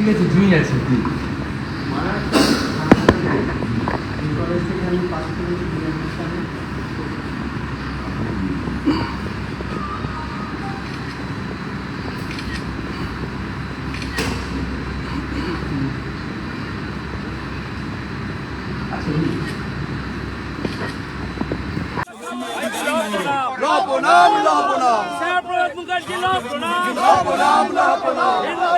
ঠিক আছে জুঁই আছে কি প্রণাম প্রণাম শ্যামপ্রসাদ মুখার্জি লো প্রণাম প্রণাম প্রণাম হিন্দুদের রক্ষা শ্যামপ্রসাদ মুখার্জি লো প্রণাম প্রণাম প্রণাম শ্যামপ্রসাদ মুখার্জি চিন্তা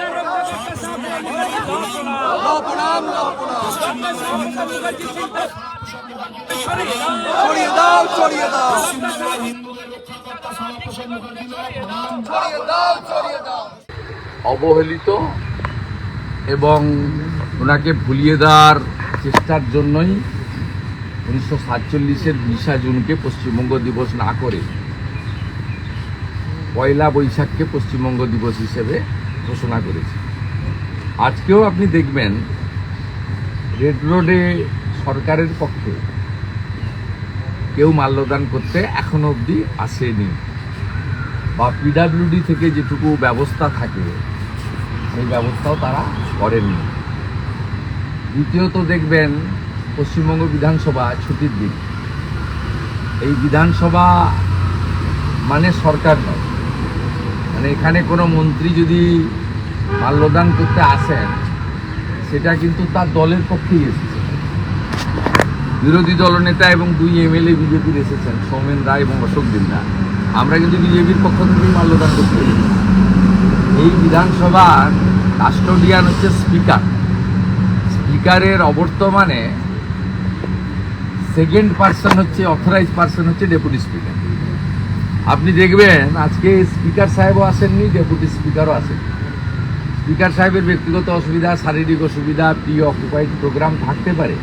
অবহেলিত এবং ওনাকে ভুলিয়ে দেওয়ার চেষ্টার জন্যই উনিশশো সাতচল্লিশের বিশা জুনকে পশ্চিমবঙ্গ দিবস না করে পয়লা বৈশাখকে পশ্চিমবঙ্গ দিবস হিসেবে ঘোষণা করেছে। আজকেও আপনি দেখবেন, রেড রোডে সরকারের পক্ষে কেউ মাল্যদান করতে এখনও অবধি আসেনি। বা পিডাব্লিউডি থেকে যেটুকু ব্যবস্থা থাকে, সেই ব্যবস্থাও তারা করেননি। দ্বিতীয়ত দেখবেন, পশ্চিমবঙ্গ বিধানসভা ছুটির দিন। এই বিধানসভা মানে সরকার নয়। মানে এখানে কোনো মন্ত্রী যদি মাল্যদান করতে আসেন সেটা কিন্তু তার দলের পক্ষেই এসেছে। বিরোধী দলনেতা এবং দুই এমএলএ বিজেপির এসেছেন, সৌমেন রায় এবং অশোক দিন্দা আমরা কিন্তু বিজেপির পক্ষ থেকেই মাল্যদান করতে। এই বিধানসভার কাস্টোডিয়ান হচ্ছে স্পিকার। স্পিকারের অবর্তমানে সেকেন্ড পার্সন হচ্ছে অথরাইজ পার্সন হচ্ছে ডেপুটি স্পিকার। আপনি দেখবেন, আজকে স্পিকার সাহেবও আসেননি, ডেপুটি স্পিকারও আসেন স্পিকার সাহেবের ব্যক্তিগত অসুবিধা, শারীরিক অসুবিধা প্রি অকুপাইড প্রোগ্রাম থাকতে পারে।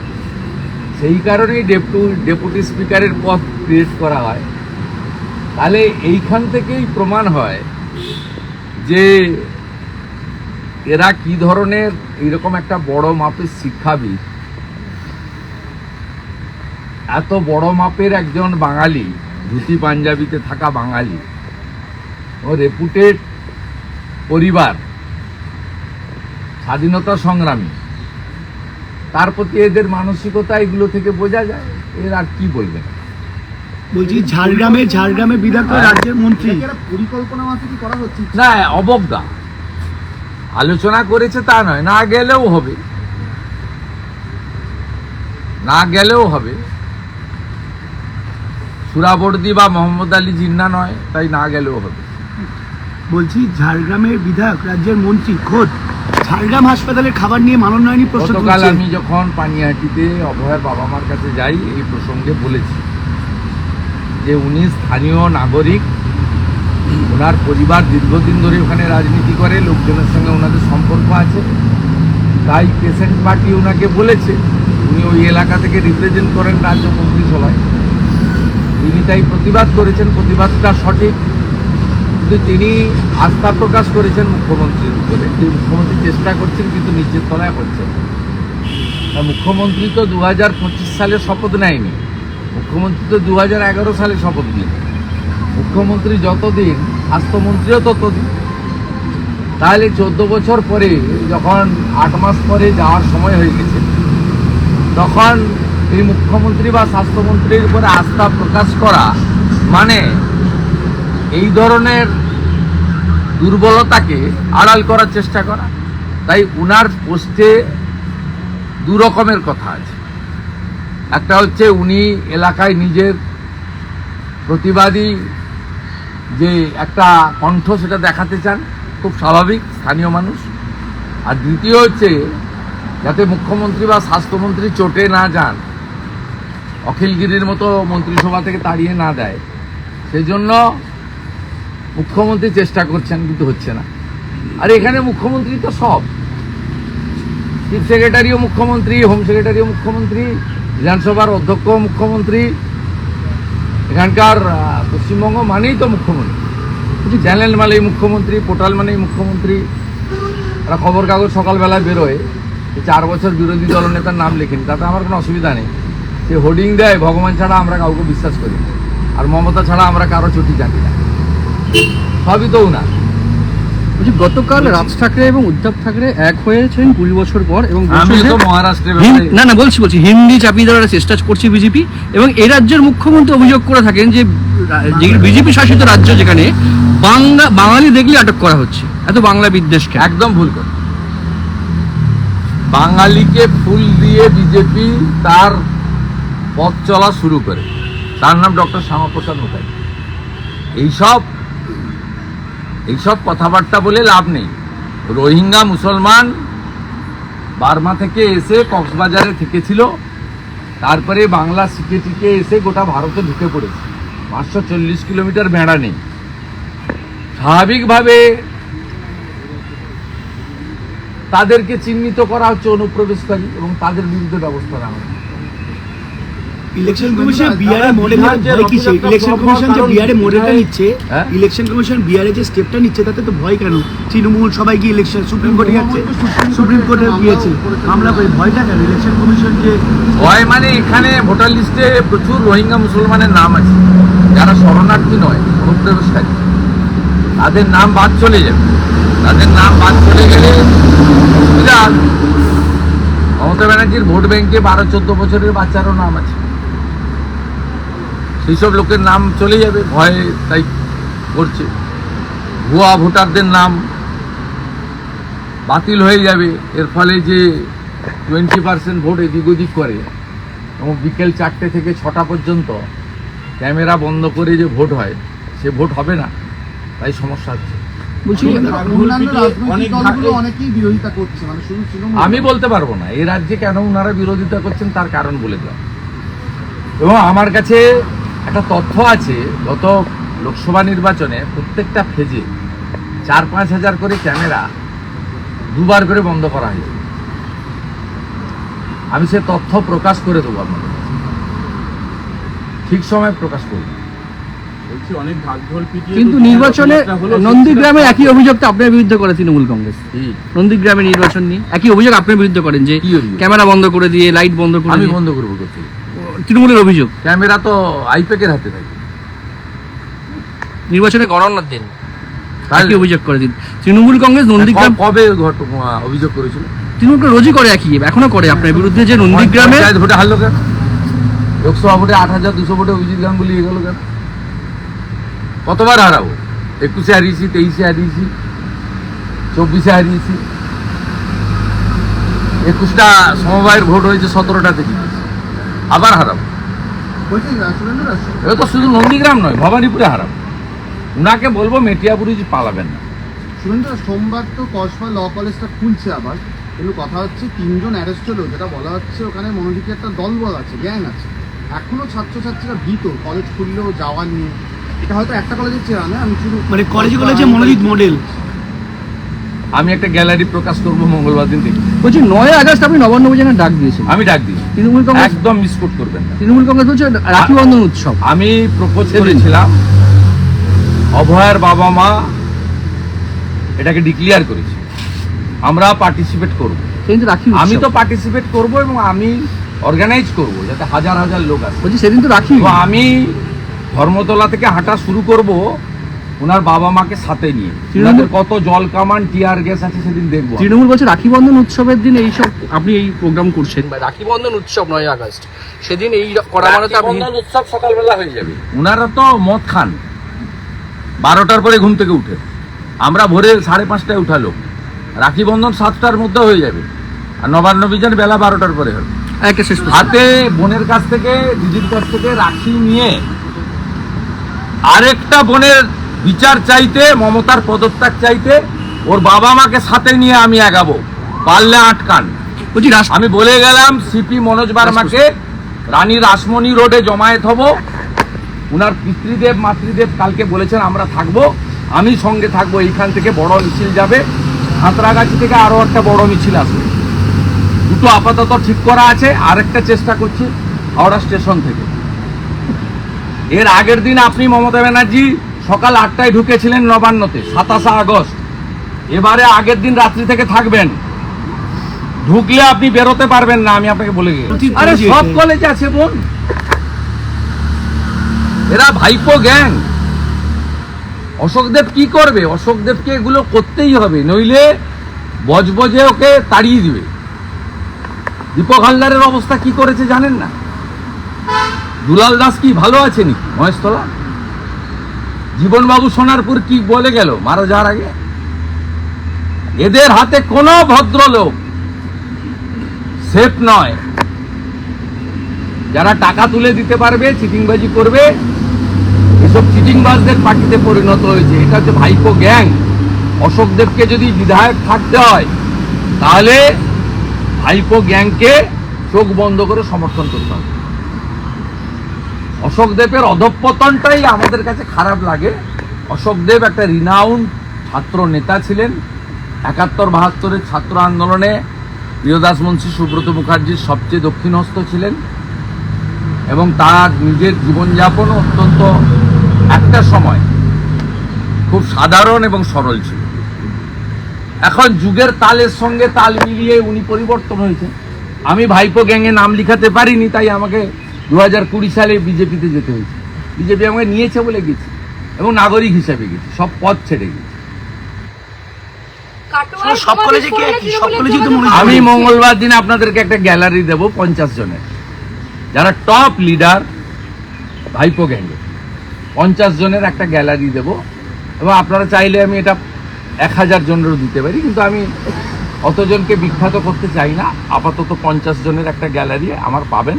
সেই কারণেই ডেপু ডেপুটি স্পিকারের পদ ক্রিয়েট করা হয়। তাহলে এইখান থেকেই প্রমাণ হয় যে এরা কি ধরনের এরকম একটা বড় মাপের শিক্ষাবিদ। এত বড় মাপের একজন বাঙালি, ধুতি পাঞ্জাবিতে থাকা বাঙালি। ও রেপুটেড পরিবার। স্বাধীনতা সংগ্রামী। তার প্রতি এদের মানসিকতা এগুলো থেকে বোঝা যায় এর আর কি বলবেন বলছি ঝাড়গ্রামে ঝাড়গ্রামে বিধায়ক রাজ্যের মন্ত্রী। পরিকল্পনা মাফিক করা হচ্ছে? না অবজ্ঞা। আলোচনা করেছে তা নয় না গেলেও হবে। না গেলেও হবে। সুরাবর্দি বা মোহাম্মদ আলী জিন্না নয় তাই না গেলেও হবে। বলছি ঝাড়গ্রামের বিধায়ক রাজ্যের মন্ত্রী খোদ। ঝাড়গ্রাম হাসপাতালের খাবার নিয়ে মাননায়নী প্রশ্ন গতকাল। আমি যখন পানিহাটিতে অভয়ের বাবা মার কাছে যাই এই প্রসঙ্গে বলেছি যে উনি স্থানীয় নাগরিক ওনার পরিবার দীর্ঘদিন ধরে ওখানে রাজনীতি করে লোকজনের সঙ্গে ওনাদের সম্পর্ক আছে। তাই পেশেন্ট পার্টি ওনাকে বলেছে উনি ওই এলাকা থেকে রিপ্রেজেন্ট করেন রাজ্য মন্ত্রিসভায়। তিনি তাই প্রতিবাদ করেছেন প্রতিবাদটা সঠিক। কিন্তু তিনি আস্থা প্রকাশ করেছেন মুখ্যমন্ত্রীর উপরে। মুখ্যমন্ত্রী চেষ্টা করছেন, কিন্তু নিচের তলায় হচ্ছে না। তা মুখ্যমন্ত্রী তো দু হাজার পঁচিশ সালে শপথ নেয়নি। মুখ্যমন্ত্রী তো দু সালে শপথ নিয়েছে মুখ্যমন্ত্রী যতদিন স্বাস্থ্যমন্ত্রীও ততদিন। তাহলে চোদ্দ বছর পরে, যখন আট মাস পরে যাওয়ার সময় হয়ে গেছে, তখন এই মুখ্যমন্ত্রী বা স্বাস্থ্যমন্ত্রীর উপরে আস্থা প্রকাশ করা মানে এই ধরনের দুর্বলতাকে আড়াল করার চেষ্টা করা। তাই উনার পোস্টে দু রকমের কথা আছে। একটা হচ্ছে উনি এলাকায় নিজের প্রতিবাদী যে একটা কণ্ঠ সেটা দেখাতে চান, খুব স্বাভাবিক, স্থানীয় মানুষ। আর দ্বিতীয় হচ্ছে, যাতে মুখ্যমন্ত্রী বা স্বাস্থ্যমন্ত্রী চটে না যান, অখিলগিরির মতো মন্ত্রিসভা থেকে তাড়িয়ে না দেয়। সেই জন্য মুখ্যমন্ত্রী চেষ্টা করছেন, কিন্তু হচ্ছে না। আর এখানে মুখ্যমন্ত্রী তো সব। চিফ সেক্রেটারিও মুখ্যমন্ত্রী হোম সেক্রেটারিও মুখ্যমন্ত্রী, বিধানসভার অধ্যক্ষ মুখ্যমন্ত্রী। এখানকার পশ্চিমবঙ্গ মানেই তো মুখ্যমন্ত্রী। চ্যানেল মানেই মুখ্যমন্ত্রী, পোর্টাল মানেই মুখ্যমন্ত্রী। তারা খবর কাগজ সকালবেলা বেরোয় চার বছর বিরোধী দলনেতার নাম লেখেন, তাতে আমার কোনো অসুবিধা নেই। সে হোর্ডিং দেয়, ভগবান ছাড়া আমরা কাউকে বিশ্বাস করি। আর মমতা ছাড়া আমরা কারও ছুটি জানি না। সবই তো উনার বলছি গতকাল রাজ ঠাকরে এবং উদ্ধব ঠাকরে এক হয়েছেন কুড়ি বছর পর এবং আমি তো মহারাষ্ট্রে না না বলছি বলছি হিন্দি চাপিয়ে দেওয়ার চেষ্টা করছে বিজেপি এবং এই রাজ্যের মুখ্যমন্ত্রী অভিযোগ করে থাকেন যে বিজেপি শাসিত রাজ্য যেখানে বাংলা বাঙালি দেখলে আটক করা হচ্ছে। এত বাংলা বিদ্বেষকে। একদম ভুল করে বাঙালিকে ফুল দিয়ে বিজেপি তার পথ চলা শুরু করে। তার নাম ডক্টর শ্যামাপ্রসাদ মুখার্জি। এইসব এইসব কথাবার্তা বলে লাভ নেই। রোহিঙ্গা মুসলমান বার্মা থেকে এসে কক্সবাজারে থেকেছিল, তারপরে বাংলা শিখে টিকে এসে গোটা ভারতে ঢুকে পড়েছে। পাঁচশো চল্লিশ কিলোমিটার বেড়া নেই। স্বাভাবিকভাবে তাদেরকে চিহ্নিত করা হচ্ছে অনুপ্রবেশকারী এবং তাদের বিরুদ্ধে ব্যবস্থা নেওয়া হচ্ছে। ইলেকশন কমিশন বিহারে মডেল ভয় কিসে ইলেকশন কমিশন যে বিহারে মডেলটা নিচ্ছে হ্যাঁ? ইলেকশন কমিশন বিহারে যে স্টেপটা নিচ্ছে তাতে তো ভয় কেন? তৃণমূল সবাই গিয়ে ইলেকশন সুপ্রিম কোর্টে যাচ্ছে সুপ্রিম কোর্টে গিয়েছে। আমরা ভয়টা কেন? ইলেকশন কমিশন যে হয় মানে এখানে ভোটার লিস্টে প্রচুর রোহিঙ্গা মুসলমানের নাম আছে। যারা শরণার্থী নয় অনুপ্রবেশকারী। তাদের নাম বাদ চলে যাবে। তাদের নাম বাদ চলে গেলে অসুবিধা। মমতা ব্যানার্জির ভোট ব্যাংকে বারো চোদ্দ বছরের বাচ্চারও নাম আছে। সেই সব লোকের নাম চলে যাবে ভয়ে তাই করছে। ভুয়া ভোটারদের নাম বাতিল হয়ে যাবে এর ফলে যে টোয়েন্টি পার্সেন্ট ভোট এদিক ওদিক করে। এবং বিকেল চারটে থেকে ছটা পর্যন্ত ক্যামেরা বন্ধ করে যে ভোট হয় সে ভোট হবে না তাই সমস্যা হচ্ছে। মানে আমি বলতে পারব না এই রাজ্যে কেন ওনারা বিরোধিতা করছেন তার কারণ বলে দেওয়া এবং আমার কাছে একটা তথ্য আছে গত লোকসভা নির্বাচনে প্রত্যেকটা ফেজে চার পাঁচ হাজার করে ক্যামেরা দুবার করে বন্ধ করা হয়েছে। আমি সে তথ্য প্রকাশ করে দেবো আপনাদের ঠিক সময় প্রকাশ করব। কিন্তু নির্বাচনে নন্দীগ্রামে একই অভিযোগ তো আপনার বিরুদ্ধে করে তৃণমূল কংগ্রেস। নন্দীগ্রামে নির্বাচন নিয়ে একই অভিযোগ আপনার বিরুদ্ধে করেন যে ক্যামেরা বন্ধ করে দিয়ে লাইট বন্ধ করে আমি বন্ধ করব করতে তৃণমূলের অভিযোগ। ক্যামেরা তো আইপ্যাকের হাতে থাকে। নির্বাচনে গণনার দিন। একই অভিযোগ করে দিন। তৃণমূল কংগ্রেস নন্দীগ্রাম ক- কবে ঘট- অভিযোগ করেছিল? তৃণমূল রোজই করে একই এখনও করে আপনার বিরুদ্ধে যে নন্দীগ্রামে ভোটে হারলো কেন? লোকসভা ভোটে আট হাজার দুশো ভোটে অভিজিৎ গাঙ্গুলি এগোল কেন? কতবার হারাবো? একুশে হারিয়েছি তেইশে হারিয়েছি চব্বিশে হারিয়েছি। একুশটা সমবায়ের ভোট হয়েছে সতেরোটাতে জিতেছি আবার হারাবো। বলছি দাস, এবার তো শুধু নন্দীগ্রাম নয় ভবানীপুরে হারাবো। উনাকে বলব মেটিয়াপুরি পালাবেন না। সুরেন্দ্র সোমবার তো কসবা ল কলেজটা খুলছে আবার। কিন্তু কথা হচ্ছে তিনজন অ্যারেস্ট হলো যেটা বলা হচ্ছে ওখানে মনোজিতে একটা দলবল আছে গ্যাং আছে। এখনও ছাত্রছাত্রীরা ভীত কলেজ খুললেও যাওয়া নিয়ে। এটা হয়তো একটা কলেজের চেয়ে না আমি শুধু মানে কলেজে কলেজে মনোজিৎ মডেল আমি একটা গ্যালারি প্রকাশ করব মঙ্গলবার দিন দেখি। বলছি নয় আগস্ট আপনি নবান্ন অভিযানের ডাক দিয়েছেন। আমি ডাক দিই তৃণমূল কংগ্রেস একদম মিসকোট করবেন না। তৃণমূল কংগ্রেস বলছে রাখি বন্ধন উৎসব। আমি প্রপোজ করেছিলাম। অভয়ের বাবা মা এটাকে ডিক্লিয়ার করেছি। আমরা পার্টিসিপেট করব। সেদিন তো রাখি আমি তো পার্টিসিপেট করব এবং আমি অর্গানাইজ করব যাতে হাজার হাজার লোক আসে। বলছি সেদিন তো রাখি। আমি ধর্মতলা থেকে হাঁটা শুরু করব ওনার বাবা মাকে সাথে নিয়ে। তৃণমূল- ওনাদের কত জল কামান টিয়ার গ্যাস আছে সেদিন দেখব তৃণমূল বলছে রাখি বন্ধন উৎসবের দিন এইসব আপনি এই প্রোগ্রাম করছেন। বা রাখি বন্ধন উৎসব নয় আগস্ট। সেদিন এই করা মানে আপনি উৎসব সকালবেলা হয়ে যাবে। ওনারা তো মদ খান। বারোটার পরে ঘুম থেকে উঠে। আমরা ভোরে সাড়ে পাঁচটায় উঠালো। রাখি বন্ধন সাতটার মধ্যে হয়ে যাবে। আর নবান্ন বিজন বেলা বারোটার পরে হবে। হাতে বোনের কাছ থেকে দিদির কাছ থেকে রাখি নিয়ে আরেকটা বোনের বিচার চাইতে মমতার পদত্যাগ চাইতে ওর বাবা মাকে সাথে নিয়ে আমি আগাবো। পারলে আটকান। আমি বলে গেলাম সিপি মনোজ বার্মাকে রানী রাসমণি রোডে জমায়েত হব। উনার পিতৃদেব মাতৃদেব কালকে বলেছেন আমরা থাকব। আমি সঙ্গে থাকব এইখান থেকে বড় মিছিল যাবে। হাতরাগাছি থেকে আরও একটা বড় মিছিল আসবে। দুটো আপাতত ঠিক করা আছে আরেকটা চেষ্টা করছি হাওড়া স্টেশন থেকে। এর আগের দিন আপনি মমতা ব্যানার্জি সকাল আটটায় ঢুকেছিলেন নবান্নতে সাতাশে আগস্ট। এবারে আগের দিন রাত্রি থেকে থাকবেন। ঢুকলে আপনি বেরোতে পারবেন না আমি আপনাকে বলে গেছি আরে সব। কলেজে আছে বোন। এরা ভাইপো গ্যাং অশোকদেব কি করবে? অশোকদেবকে এগুলো করতেই হবে নইলে বজবজে ওকে তাড়িয়ে দিবে। দীপক হালদারের অবস্থা কি করেছে জানেন না? দুলাল দাস কি ভালো আছে নাকি মহেশতলা? জীবনবাবু সোনারপুর কি বলে গেল? মারা যাওয়ার আগে? এদের হাতে কোনো ভদ্রলোক সেফ নয়। যারা টাকা তুলে দিতে পারবে, চিটিংবাজি করবে, এসব চিটিংবাজদের পার্টিতে পরিণত হয়েছে। এটা হচ্ছে ভাইপো গ্যাং। অশোকদেবকে যদি বিধায়ক থাকতে হয়, তাহলে ভাইপো গ্যাংকে চোখ বন্ধ করে সমর্থন করতে হবে। অশোকদেবের অধঃপতনটাই আমাদের কাছে খারাপ লাগে। অশোকদেব একটা রিনাউন্ড ছাত্র নেতা ছিলেন। একাত্তর বাহাত্তরের ছাত্র আন্দোলনে প্রিয়দাস মুন্সী, সুব্রত মুখার্জির সবচেয়ে দক্ষিণহস্ত ছিলেন এবং তার নিজের জীবনযাপন অত্যন্ত একটা সময় খুব সাধারণ এবং সরল ছিল। এখন যুগের তালের সঙ্গে তাল মিলিয়ে উনি পরিবর্তন হয়েছে আমি ভাইপো গ্যাংয়ে নাম লিখাতে পারিনি, তাই আমাকে দু হাজার কুড়ি সালে বিজেপিতে যেতে হয়েছে। বিজেপি আমাকে নিয়েছে বলে গেছি এবং নাগরিক হিসাবে গেছি সব পথ ছেড়ে গেছি। আমি মঙ্গলবার দিন আপনাদেরকে একটা গ্যালারি দেব পঞ্চাশ জনের। যারা টপ লিডার ভাইপো গ্যাংয়ে। পঞ্চাশ জনের একটা গ্যালারি দেব। এবং আপনারা চাইলে আমি এটা এক হাজার জনেরও দিতে পারি কিন্তু আমি অতজনকে বিখ্যাত করতে চাই না। আপাতত পঞ্চাশ জনের একটা গ্যালারি আমার পাবেন।